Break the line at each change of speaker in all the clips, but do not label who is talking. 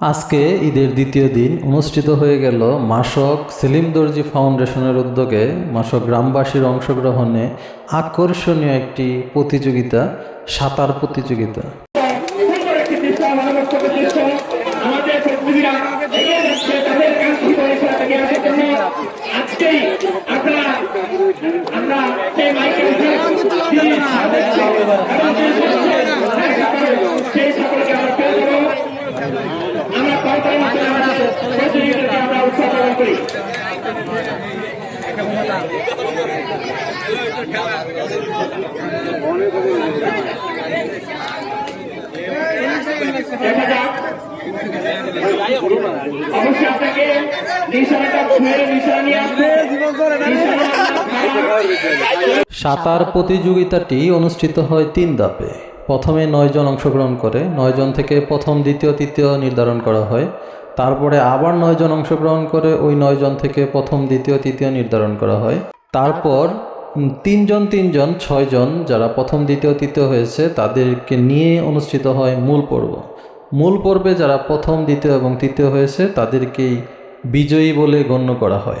আজকে ঈদের দ্বিতীয় দিন অনুষ্ঠিত হয়ে গেল মাসক সেলিম দর্জি ফাউন্ডেশনের উদ্যোগে মাসক গ্রামবাসীর অংশগ্রহণে আকর্ষণীয় একটি প্রতিযোগিতা, সাঁতার প্রতিযোগিতা
সেই মাইকেল সেই সকলকে আমরা পেয়ে দেবো আমরা কলকাতার মধ্যে আমাদের অবশ্যই আপনাকে নিশানাটা ছুঁয়ে নিশানা নিয়ে আসবে
সাঁতার প্রতিযোগিতাটি অনুষ্ঠিত হয় তিন ধাপে। প্রথমে নয়জন অংশগ্রহণ করে, নয়জন থেকে প্রথম, দ্বিতীয়, তৃতীয় নির্ধারণ করা হয়। তারপরে আবার নয়জন অংশগ্রহণ করে ওই নয়জন থেকে প্রথম, দ্বিতীয়, তৃতীয় নির্ধারণ করা হয়। তারপর তিনজন তিনজন, ছয়জন যারা প্রথম, দ্বিতীয়, তৃতীয় হয়েছে, তাদেরকে নিয়ে অনুষ্ঠিত হয় মূল পর্ব। মূল পর্বে যারা প্রথম, দ্বিতীয় এবং তৃতীয় হয়েছে, তাদেরকেই বিজয়ী বলে গণ্য করা হয়।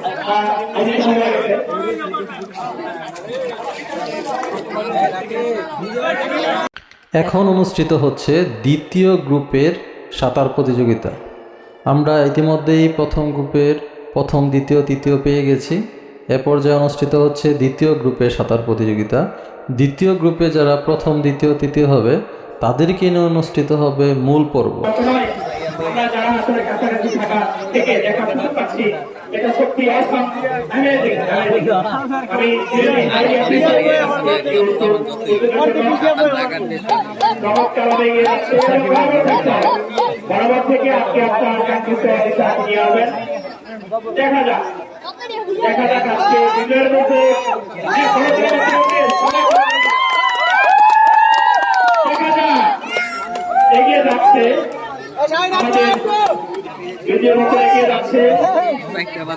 এখন অনুষ্ঠিত হচ্ছে দ্বিতীয় গ্রুপের সাঁতার প্রতিযোগিতা। আমরা ইতিমধ্যেই প্রথম গ্রুপের প্রথম, দ্বিতীয়, তৃতীয় পেয়ে গেছি। এ পর্যায়ে অনুষ্ঠিত হচ্ছে দ্বিতীয় গ্রুপের সাঁতার প্রতিযোগিতা। দ্বিতীয় গ্রুপে যারা প্রথম, দ্বিতীয়, তৃতীয় হবে, তাদেরকে নিয়ে অনুষ্ঠিত হবে মূল পর্ব।
এটা সত্যি অসম বরাবর থেকে আজকে আপনার কাঙ্ক্ষিত নিয়ে হবেন দেখা যাক। দেখা যাক আজকে বিজয়ের মধ্যে কি কোনো জায়গায় দেখা যাক এগিয়ে যাচ্ছে আমাদের বিজয়ের মধ্যে এগিয়ে যাচ্ছে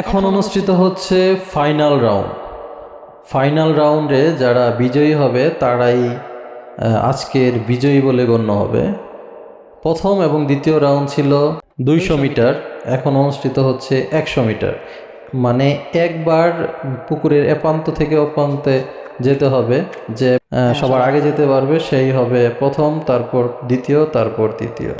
এখন অনুষ্ঠিত হচ্ছে ফাইনাল রাউন্ড। ফাইনাল রাউন্ডে যারা বিজয়ী হবে তারাই আজকের বিজয়ী বলে গণ্য হবে। প্রথম এবং দ্বিতীয় রাউন্ড ছিল দুইশো মিটার এখন অনুষ্ঠিত হচ্ছে একশো মিটার। মানে একবার পুকুরের এপান্ত থেকে অপান্তে যেতে হবে যে সবার আগে যেতে পারবে সেই হবে প্রথম তারপর দ্বিতীয় তারপর তৃতীয়।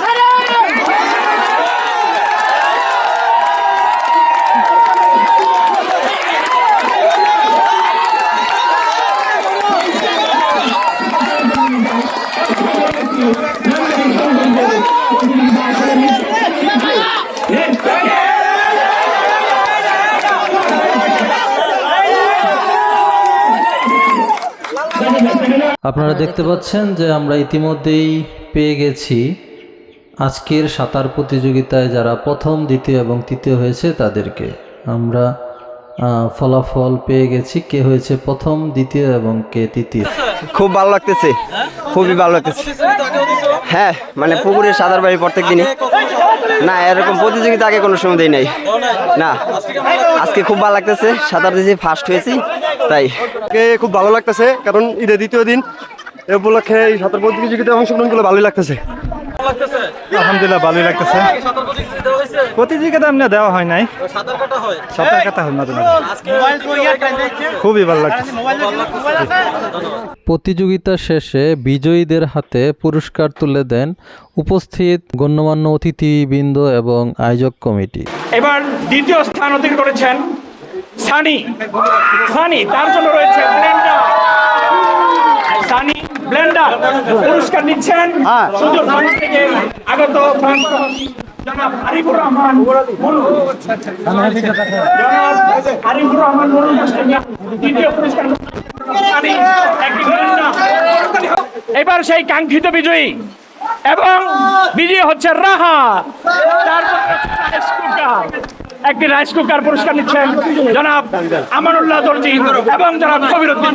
আপনারা দেখতে পাচ্ছেন যে আমরা ইতিমধ্যেই পেয়ে গেছি আজকের সাঁতার প্রতিযোগিতায় যারা প্রথম, দ্বিতীয় এবং তৃতীয় হয়েছে তাদেরকে। আমরা ফলাফল পেয়ে গেছি। কে হয়েছে প্রথম দ্বিতীয় এবং কে তৃতীয়?
খুব ভালো লাগতেছে। খুবই ভালো লাগতেছে। হ্যাঁ মানে পুকুরের সাঁতার বাড়ি প্রত্যেক দিনই না এরকম প্রতিযোগিতা আগে কোনো সময় দেই নাই। না আজকে খুব ভালো লাগতেছে। সাঁতার দিয়েছি ফার্স্ট হয়েছি তাই।
খুব ভালো লাগতেছে কারণ ঈদের দ্বিতীয় দিন এ উপলক্ষে এই সাঁতার প্রতিযোগিতায় অংশগ্রহণ করলে ভালোই লাগতেছে। আলহামদুলিল্লাহ ভালোই লাগতেছে।
প্রতিযোগিতা দেওয়া
হয় নাই।
সাঁতার কাটা হয়?
মাঝে খুবই ভালো লাগতেছে।
প্রতিযোগিতা শেষে বিজয়ীদের হাতে পুরস্কার তুলে দেন উপস্থিত গণ্যমান্য অতিথিবৃন্দ এবং আয়োজক কমিটি।
এবার দ্বিতীয় স্থান অধিকার করেছেন সানি। সানি তার জন্য রয়েছে পুরস্কার নিচ্ছেন। সুদূর ফ্রান্স থেকে আগত জনাব আরিফুর রহমান জনাব আরিফুর রহমান মনুর কাছ থেকে দ্বিতীয় পুরস্কার সানি একটি ব্লেন্ডার। এবার সেই কাঙ্ক্ষিত বিজয়ী এবং বিজয়ী হচ্ছে রাহা। একটি রাইস কুকার পুরস্কার নিচ্ছেন জনাব আমানুল্লাহ দর্জি এবং জনাব কবির উদ্দিন